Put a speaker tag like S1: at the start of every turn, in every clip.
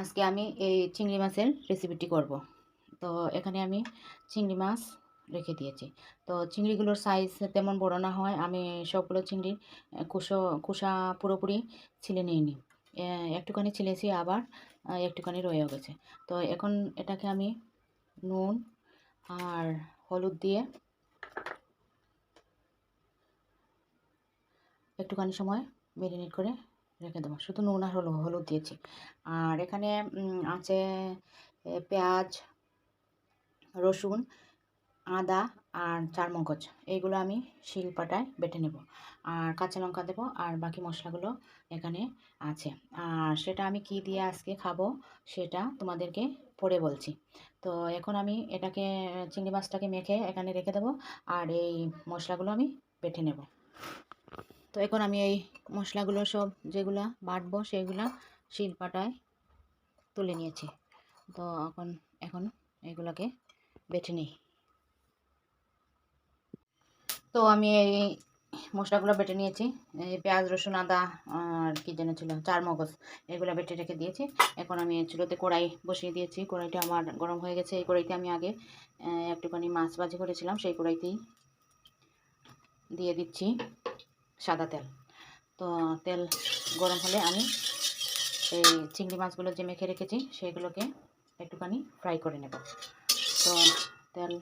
S1: আজকে আমি এই চিংড়ি মাছের রেসিপিটি করব। তো এখানে আমি চিংড়ি মাছ রেখে দিয়েছি। তো চিংড়িগুলোর সাইজ তেমন বড় না হয়, আমি সবগুলো চিংড়ির কুসো, কুসা পুরোপুরি ছিলে নিইনি। একটুখানি ছিলেছি আবার একটুখানি রয়েও গেছে। তো এখন এটাকে আমি নুন আর হলুদ দিয়ে একটুখানি সময় মেরিনেট করে রেখে দেবো। শুধু নুন আর হলুদ হলুদ দিয়েছি। আর এখানে আছে পেঁয়াজ, রসুন, আদা আর চার মগজ এইগুলো আমি শিলপাটায় বেটে নেব। আর কাঁচা লঙ্কা দেবো আর বাকি মশলাগুলো এখানে আছে। আর সেটা আমি কি দিয়ে আজকে খাব সেটা তোমাদেরকে পরে বলছি। তো এখন আমি এটাকে, চিংড়ি মাছটাকে মেখে এখানে রেখে দেবো। আর এই মশলাগুলো আমি বেটে নেব। তো এখন আমি এই মশলাগুলো সব যেগুলা বাটবো সেগুলা শিলপাটায় তুলে নিয়েছি। তো এখন এখন এগুলোকে বেটে নিই। তো আমি এই মশলাগুলো বেটে নিয়েছি। এই পেঁয়াজ, রসুন, আদা আর কি যেন ছিল চার মগজ এগুলো বেটে রেখে দিয়েছি। এখন আমি চুলোতে কড়াই বসিয়ে দিয়েছি। কড়াইটা আমার গরম হয়ে গেছে। এই কড়াইতে আমি আগে একটুখানি মাছ ভাজি করেছিলাম। সেই কড়াইতেই দিয়ে দিচ্ছি। সাদা তেল। তো তেল গরম হলে আমি এই চিংড়ি মাছগুলো যে মেখে রেখেছি, সেগুলোকে একটুখানি ফ্রাই করে নেব। তো তেল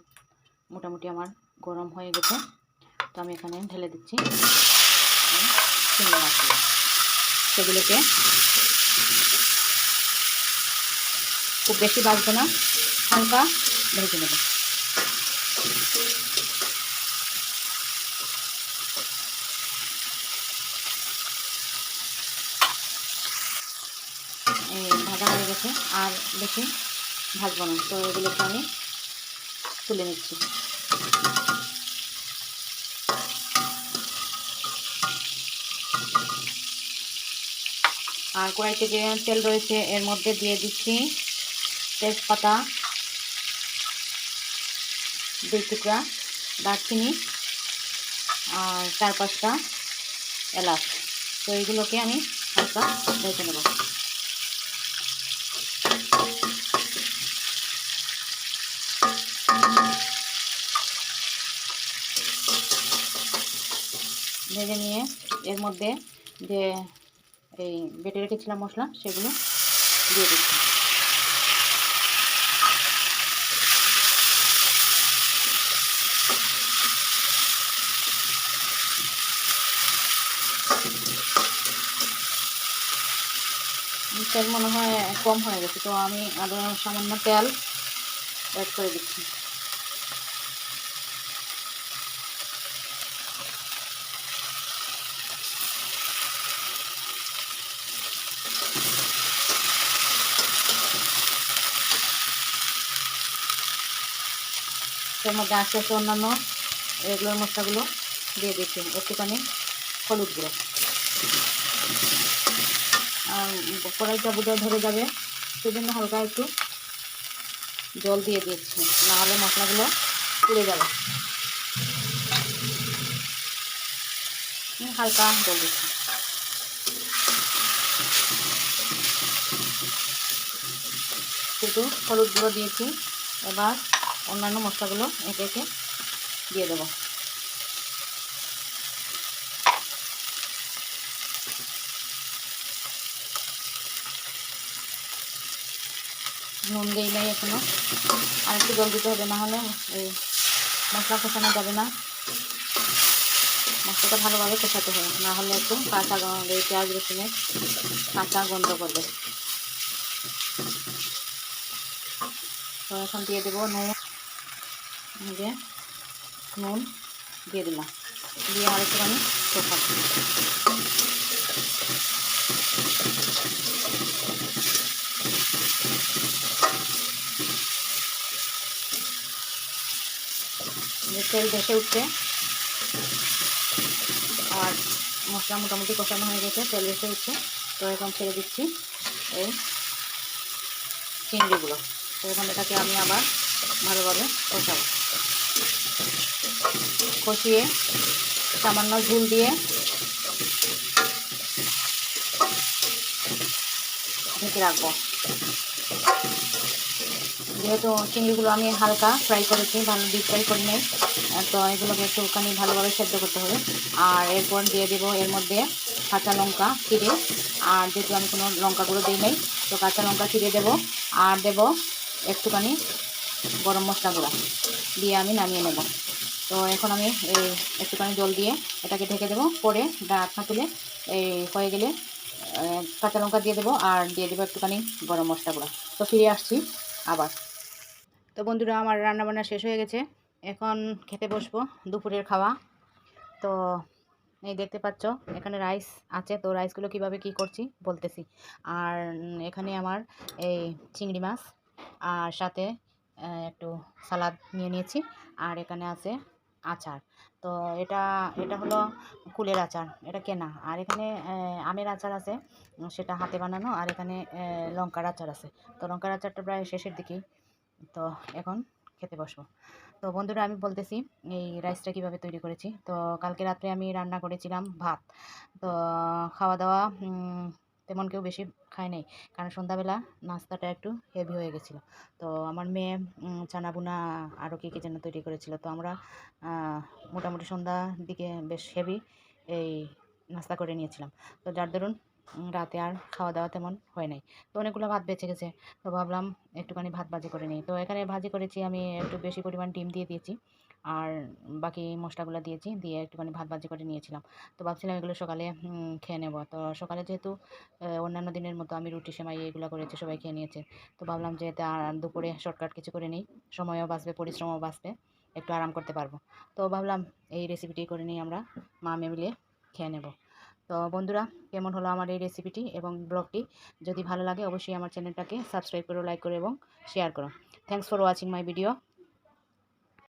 S1: মোটামুটি আমার গরম হয়ে গেছে। তো আমি এখানে ঢেলে দিচ্ছি চিংড়ি মাছগুলো। সেগুলোকে খুব বেশি বাজবে না, হালকা ভেজে নেব। ভাজা হয়ে গেছে। আর বেশি ভাজবো না। তো এগুলোকে আমি তুলে নিচ্ছি। আর কড়াইতে যে তেল রয়েছে, এর মধ্যে দিয়ে দিচ্ছি তেজপাতা, দুই টুকরা দারচিনি আর চার পাঁচটা এলাচ। তো এইগুলোকে আমি হালকা ভেজে নেব। ভেজে নিয়ে এর মধ্যে যে এই বেটে রেখেছিলাম মশলা, সেগুলো দিয়ে দিচ্ছি। মনে হয় কম হয়ে গেছে, তো আমি আরও সামান্য তেল অ্যাড করে দিচ্ছি। এর মধ্যে আস্তে আস্তে অন্যান্য রেগুলার মশলাগুলো দিয়ে দিচ্ছি, একটুখানি হলুদ গুঁড়ো। কড়াইটা বোধহয় ধরে যাবে, সেজন্য হালকা একটু জল দিয়ে দিচ্ছি, নাহলে মশলাগুলো পুড়ে যাবে। হালকা জল দিচ্ছি। শুধু হলুদ গুঁড়ো দিয়েছি, এবার অন্যান্য মশলাগুলো একে একে দিয়ে দেবো। নুন দিই নাই এখনও। আর একটু জল দিতে হবে, না হলে এই মশলা কষানো যাবে না। মশলাটা ভালোভাবে কষাতে হবে, না হলে একটু কাঁচা এই পেঁয়াজ রসুনের কাঁচা গন্ধ করবে। এখন দিয়ে দেবো নুন। এই যে নুন দিয়ে দিলাম। দিয়ে আর কষাবো যে তেল ভেসে উঠছে আর মশলা মোটামুটি কষানো হয়ে গেছে, তেল ভেসে উঠছে তো এখন ছেড়ে দিচ্ছি এই চিংড়িগুলো। তো এখন এটাকে আমি আবার ভালোভাবে কষাবো। কষিয়ে সামান্য ঝুল দিয়ে ঢেকে রাখব। যেহেতু চিংড়িগুলো আমি হালকা ফ্রাই করেছি ভালো ডিপ ফ্রাই করি নাই তো এগুলোকে একটুখানি ভালোভাবে সেদ্ধ করতে হবে। আর এরপর দিয়ে দেবো এর মধ্যে কাঁচা লঙ্কা চিড়ে আর যেহেতু আমি কোনো লঙ্কাগুলো দিই নাই, তো কাঁচা লঙ্কা চিড়ে দেবো। আর দেবো একটুখানি গরম মশলা গুঁড়া। দিয়ে আমি নামিয়ে নেব। তো এখন আমি এই একটুখানি জল দিয়ে এটাকে ঢেকে দেবো। পরে ঢাকনা তুলে এই হয়ে গেলে কাঁচা লঙ্কা দিয়ে দেবো আর দিয়ে দেবো একটুখানি গরম মশলা গুঁড়া। তো ফিরে আসছি আবার। তো বন্ধুরা, আমার রান্না বান্না শেষ হয়ে গেছে। এখন খেতে বসবো দুপুরের খাওয়া। তো এই দেখতে পাচ্ছ, এখানে রাইস আছে। তো রাইসগুলো কীভাবে কি করছি বলতেছি। আর এখানে আমার এই চিংড়ি মাছ, আর সাথে একটু সালাদ নিয়ে নিয়েছি। আর এখানে আছে আচার। তো এটা এটা হলো কুলের আচার, এটা কেনা। আর এখানে আমের আচার আছে, সেটা হাতে বানানো, আর এখানে লঙ্কার আচার আছে। তো লঙ্কার আচারটা প্রায় শেষের দিকেই। তো এখন খেতে বসবো। তো বন্ধুরা, আমি বলতেছি, এই রাইসটা কীভাবে তৈরি করেছি? তো কালকে রাত্রে আমি রান্না করেছিলাম ভাত। তো খাওয়া দাওয়া তেমন কেউ বেশি খায় নাই। কারণ সন্ধ্যাবেলা নাস্তাটা একটু হেভি হয়ে গেছিল। তো আমার মেয়ে চানা বুনা আরও কী কী যেন তৈরি করেছিল। তো আমরা মোটামুটি সন্ধ্যার দিকে বেশ হেভি এই নাস্তা করে নিয়েছিলাম। তো যার দরুন রাতে আর খাওয়া দাওয়া তেমন হয় নাই। তো অনেকগুলো ভাত বেঁচে গেছে। তো ভাবলাম একটুখানি ভাত ভাজি করে নিই। তো এখানে ভাজি করেছি আমি একটু বেশি পরিমাণ ডিম দিয়ে দিয়েছি। আর বাকি মশলাগুলো দিয়েছি, দিয়ে একটুখানি ভাত ভাজি করে নিয়েছিলাম। তো ভাবছিলাম এগুলো সকালে খেয়ে নেব। তো সকালে যেহেতু অন্যান্য দিনের মতো আমি রুটি সেমাই এগুলো করেছি, সবাই খেয়ে নিয়েছে। তো ভাবলাম যে দুপুরে শর্টকাট কিছু করে নিই, সময়ও বাঁচবে, পরিশ্রমও বাঁচবে, একটু আরাম করতে পারব। তো ভাবলাম এই রেসিপিটি করে নিই আমরা, মা মেয়ে মিলে খেয়ে নেব। তো বন্ধুরা, কেমন হলো আমার এই রেসিপিটি এবং ব্লগটি? যদি ভালো লাগে অবশ্যই আমার চ্যানেলটাকে সাবস্ক্রাইব করো লাইক করো এবং শেয়ার করো। Thanks for watching my video